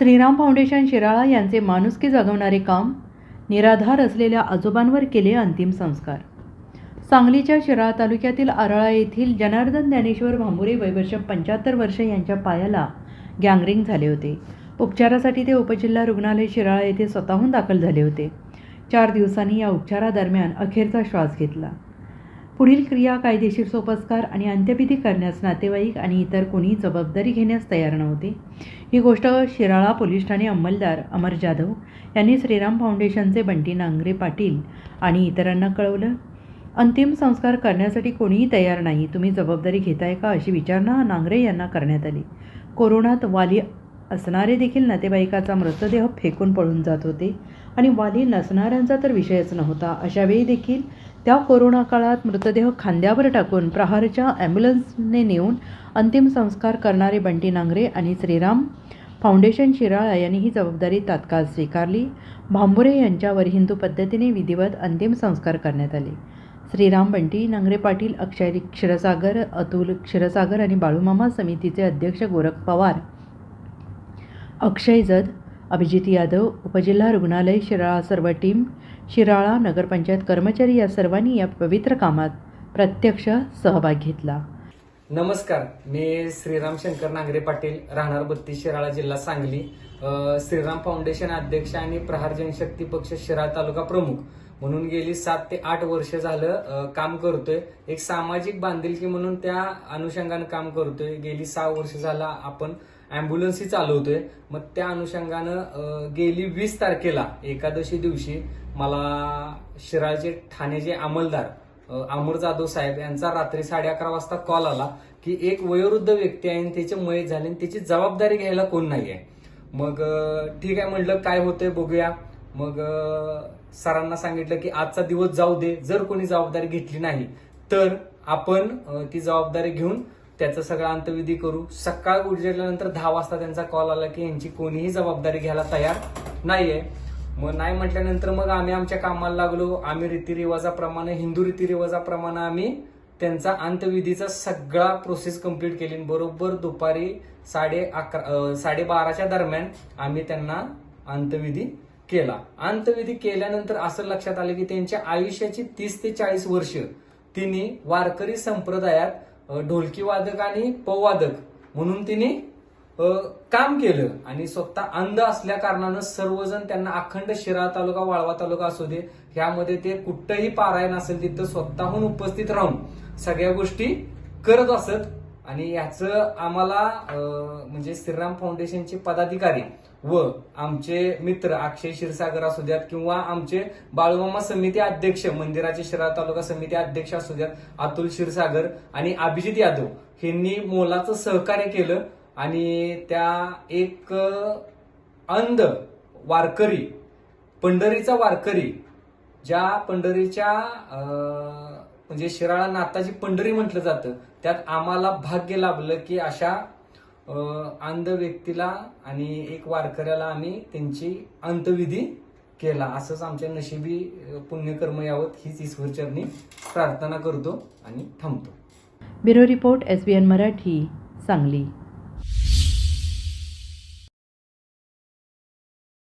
Shriram foundation Shirala यांचे माणुसकी जगवणारे काम निराधार असलेल्या आजोबांवर केले अंतिम संस्कार. सांगलीच्या शिराळा तालुक्यातील आरळा येथील जनार्दन ज्ञानेश्वर भांबुरे वयवर्ष पंच्याहत्तर वर्ष यांच्या पायाला गँगरिंग झाले होते. उपचारासाठी ते उपजिल्हा रुग्णालय शिराळा येथे स्वतःहून दाखल झाले होते. चार दिवसांनी या उपचारादरम्यान अखेरचा श्वास घेतला. पुढील क्रिया कायदेशीर सोपस्कार आणि अंत्यविधी करण्यास नातेवाईक आणि इतर कोणी जबाबदारी घेण्यास तयार नव्हते. ही गोष्ट शिराळा पोलीस ठाणे अंमलदार अमर जाधव यांनी श्रीराम फाउंडेशनचे बंटी नांगरे पाटील आणि इतरांना कळवलं. अंतिम संस्कार करण्यासाठी कोणीही तयार नाही तुम्ही जबाबदारी घेताय का अशी विचारणा नांगरे यांना करण्यात आली. कोरोनात वाली असणारे देखील नातेवाईकाचा मृतदेह फेकून पळून जात होते आणि वाली नसणाऱ्यांचा तर विषयच नव्हता. अशावेळी देखील त्या कोरोना काळात मृतदेह खांद्यावर टाकून प्रहारच्या ॲम्ब्युलन्सने नेऊन अंतिम संस्कार करणारे बंटी नांगरे आणि श्रीराम फाउंडेशन शिराळा यांनी ही जबाबदारी तात्काळ स्वीकारली. भांबुरे यांच्यावर हिंदू पद्धतीने विधिवत अंतिम संस्कार करण्यात आले. श्रीराम बंटी नांगरे पाटील अक्षय क्षीरसागर अतुल क्षीरसागर आणि बाळूमामा समितीचे अध्यक्ष गोरख पवार अक्षय जद अभिजित यादव उपजिल्हा रुग्णालय शिराळा सर्व टीम शिराळा नगरपंचायत कर्मचारी या सर्वांनी या पवित्र कामात प्रत्यक्ष सहभाग घेतला. नमस्कार मी श्रीराम शंकर नांगरे पाटील राहणार बत्तीस शिराळा जिल्हा सांगली. श्रीराम फाउंडेशन अध्यक्ष आणि प्रहार जनशक्ती पक्ष शिराळ तालुका प्रमुख. म्हणून गेली सात ते आठ वर्ष झालं काम करतोय. एक सामाजिक बांधिलकी म्हणून त्या अनुषंगानं काम करतोय. गेली सहा वर्ष झाला आपण अँब्युलन्सही चालवतोय मग त्या अनुषंगानं गेली वीस तारखेला एकादशी दिवशी मला शिराळचे ठाण्याचे अंमलदार अमर जाधव साहेब यांचा रात्री साडे अकरा वाजता कॉल आला की एक वयोवृद्ध व्यक्ती आहे आणि त्याचे मयत झाले आणि त्याची जबाबदारी घ्यायला कोण नाही आहे मग ठीक आहे म्हटलं काय होतंय बघूया. मग सरांना सांगितलं की आजचा दिवस जाऊ दे जर कोणी जबाबदारी घेतली नाही तर आपण ती जबाबदारी घेऊन त्याचं सगळं अंतविधी करू. सकाळ उजेडल्यानंतर दहा वाजता त्यांचा कॉल आला की यांची कोणीही जबाबदारी घ्यायला तयार नाहीये. मग नाही म्हटल्यानंतर मग आम्ही आमच्या कामाला लागलो. आम्ही रीतिरिवाजाप्रमाणे हिंदू रीतिरिवाजाप्रमाणे आम्ही त्यांचा अंतविधीचा सगळा प्रोसेस कंप्लीट केली. बरोबर दुपारी साडे अकरा साडेबाराच्या दरम्यान आम्ही त्यांना अंतविधी केला. अंतविधी केल्यानंतर असं लक्षात आलं की त्यांच्या आयुष्याची तीस ते चाळीस वर्ष तिने वारकरी संप्रदायात ढोलकी वादक आणि पौवादक म्हणून तिने काम केलं. आणि स्वतः अंध असल्या कारणानं सर्वजण त्यांना अखंड शिराळा तालुका वाळवा तालुका असू दे ह्यामध्ये ते कुठंही पारायण असेल तिथं स्वतःहून उपस्थित राहून सगळ्या गोष्टी करत असत. आणि याचं आम्हाला म्हणजे श्रीराम फाउंडेशनचे पदाधिकारी व आमचे मित्र अक्षय क्षीरसागर असू द्यात किंवा आमचे बाळूमामा समिती अध्यक्ष मंदिराचे शिरा तालुका समिती अध्यक्ष असू द्यात अतुल क्षीरसागर आणि अभिजित यादव यांनी मोलाचं सहकार्य केलं आणि त्या एक अंध वारकरी पंढरीचा वारकरी ज्या पंढरीच्या म्हणजे शिराळा नाताची पंढरी म्हटलं जातं. त्यात आम्हाला भाग्य लाभलं की अशा अंध व्यक्तीला आणि एक वारकऱ्याला आम्ही त्यांची अंतविधी केला. असंच आमच्या नशिबी पुण्यकर्म यावत हीच ईश्वरचरणी प्रार्थना करतो आणि थांबतो. Bureau report S B N Marathi Sangli.